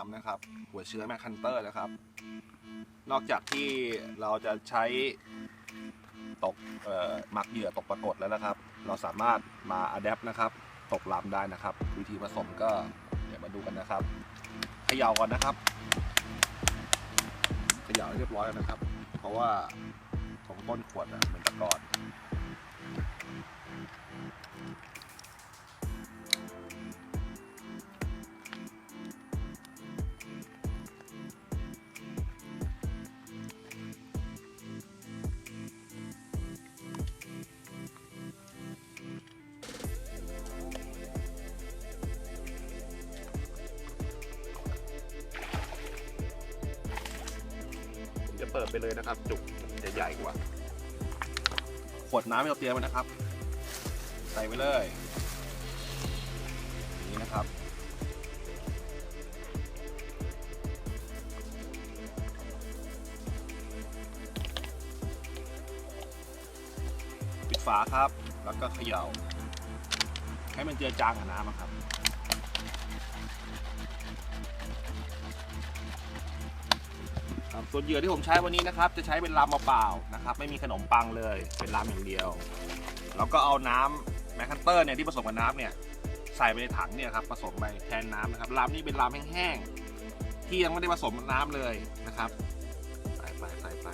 นำนะครับ หัวเชื้อแมคคันเตอร์นะครับ นอกจากที่เราจะใช้ตกหมักเหยื่อตกปรากฏแล้วนะครับ เราสามารถมาอัดแอปนะครับ ตกลำได้นะครับ วิธีผสมก็เดี๋ยวมาดูกันนะครับเขย่าก่อนนะครับเขย่าให้เรียบร้อยแล้วนะครับ เพราะว่าของต้นขวดอะมันตะกอน เปิดไปเลยนะครับ จุกจะใหญ่กว่า ขวดน้ำที่เราเตรียมไว้นะครับ ใส่ไปเลยอย่างนี้นะครับปิดฝาครับ แล้วก็เขย่า ให้มันเจือจางกับน้ำอะครับ ครับส่วนเหยื่อที่ผมใช้วันนี้นะครับ จะใช้เป็นลำเปล่านะครับ ไม่มีขนมปังเลย เป็นลำอย่างเดียว แล้วก็เอาน้ำแมคคันเตอร์เนี่ยที่ผสมกับน้ำเนี่ยใส่ไปในถังเนี่ยครับผสมไปแทนน้ำนะครับลำนี่เป็นลำแห้งๆที่ยังไม่ได้ผสมน้ำเลยนะครับใส่ไปใส่ไป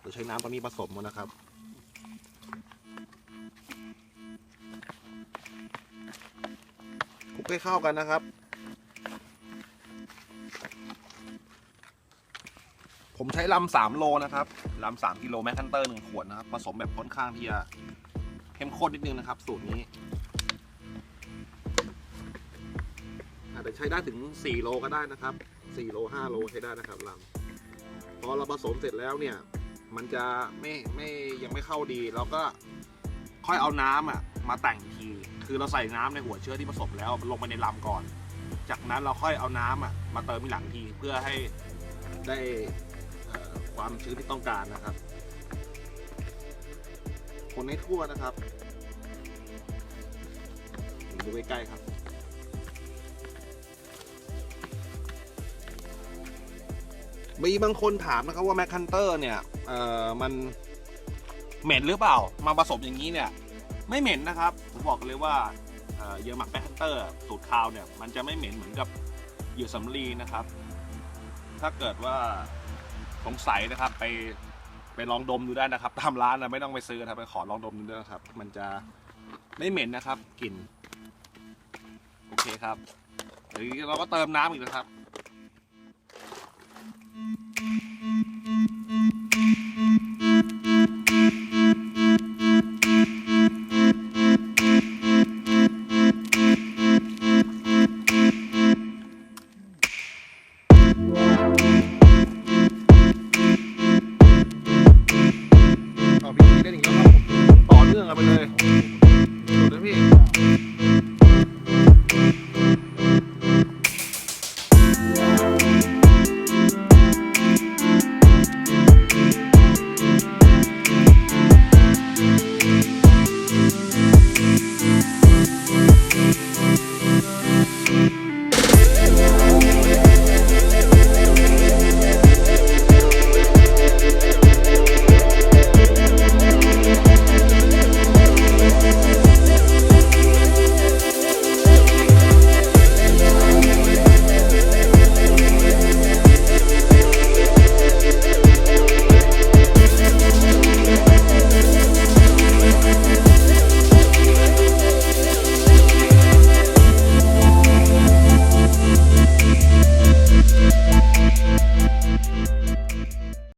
เราใช้น้ำตรงนี้ผสมหมดนะครับ ลุกให้เข้ากันนะครับ ผมใช้ลำสามโลนะครับลำสามกิโลแมคคันเตอร์หนึ่งขวดนะครับ ผสมแบบค่อนข้างที่จะเข้มข้นนิดนึงนะครับ สูตรนี้ อาจจะใช้ได้ถึง 4 โลก็ได้นะครับ 4 โล 5 โลใช้ได้นะครับลำพอเราผสมเสร็จแล้วเนี่ย มันจะไม่ไม่ยังไม่เข้าดีเราก็ค่อยเอาน้ำอะมาแต่งที คือเราใส่น้ำในหัวเชื้อที่ผสมแล้วลงไปในลำก่อน จากนั้นเราค่อยเอาน้ำอะมาเติมทีหลังทีเพื่อให้ได้ความชื้นที่ต้องการนะครับ คนให้ทั่วนะครับดูใกล้ๆครับมีบางคนถามนะครับว่าแมคคันเตอร์เนี่ยเอ่อมันเหม็นหรือเปล่า มาผสมอย่างนี้เนี่ย ไม่เหม็นนะครับ ผมบอกเลยว่าเหยื่อหมักแมคคันเตอร์สูตรคาวเนี่ยมันจะไม่เหม็นเหมือนกับเหยื่อสำลีนะครับ ถ้าเกิดว่าสงสัยนะครับไปไปลองดมดูได้นะครับ ตามร้านนะไม่ต้องไปซื้อนะครับไปขอลองดมดูด้วยนะครับ มันจะไม่เหม็นนะครับกลิ่นโอเคครับเดี๋ยวเราก็เติมน้ำอีกนะครับ la voy a ver.